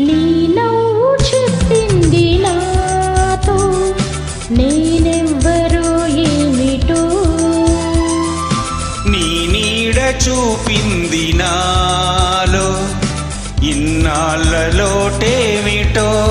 నీ నవ్వు చెప్పింది నాతో. నేనెవ్వరో ఏమిటో. నీ నీడ చూపింది నాలో. ఇన్నాళ్ళలోటేమిటో. ఓ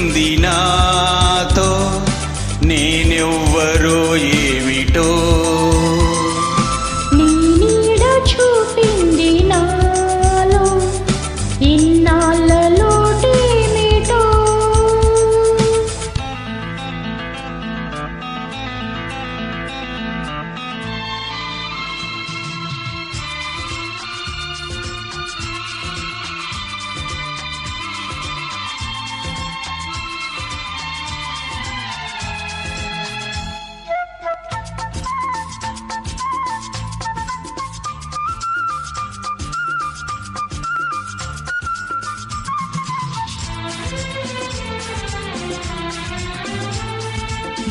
ఉంది నాతో నేనెవ్వరో ఏ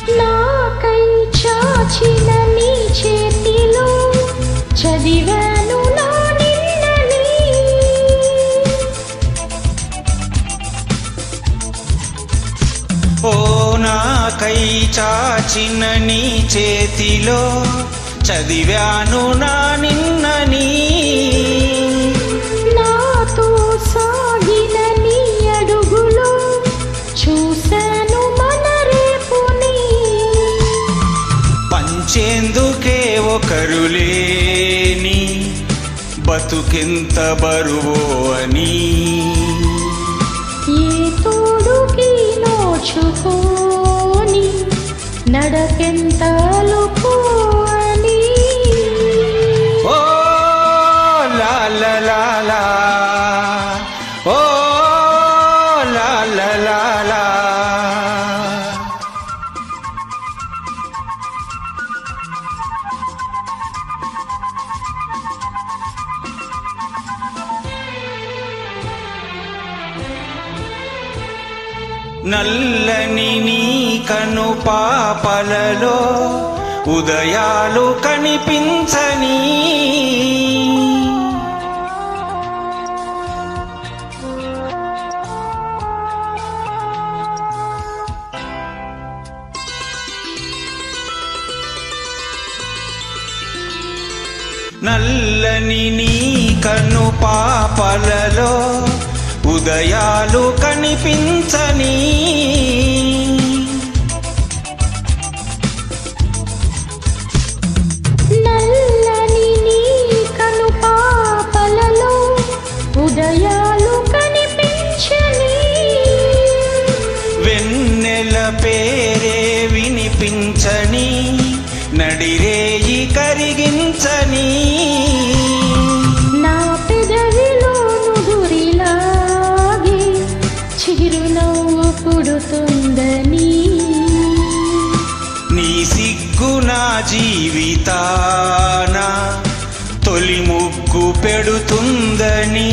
నాకై చాచిన నీ చేతిలో చదివాను నా నిన్నని. ఓ నాకై చాచిన నీ చేతిలో చదివాను నా నిన్నని. పంచేందుకే ఒకరు లేని బతుకెంత బరువో అని. ఏ తోడుకి నోచుకోని నడకెంత నల్లని నీ కను పాపలలో ఉదయాలు కనిపించని. నల్లని నీ కను పాపలలో ఉదయాలు కనిపించని. ఉదయాలు కనిపించని. వెన్నెలపే పుడుతుందని నీ సిగ్గు నా జీవితానా తొలి ముగ్గు పెడుతుందని.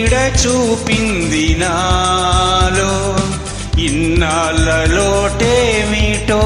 నీడ చూపింది నాలో ఇన్నాళ్ళ లోటేమిటో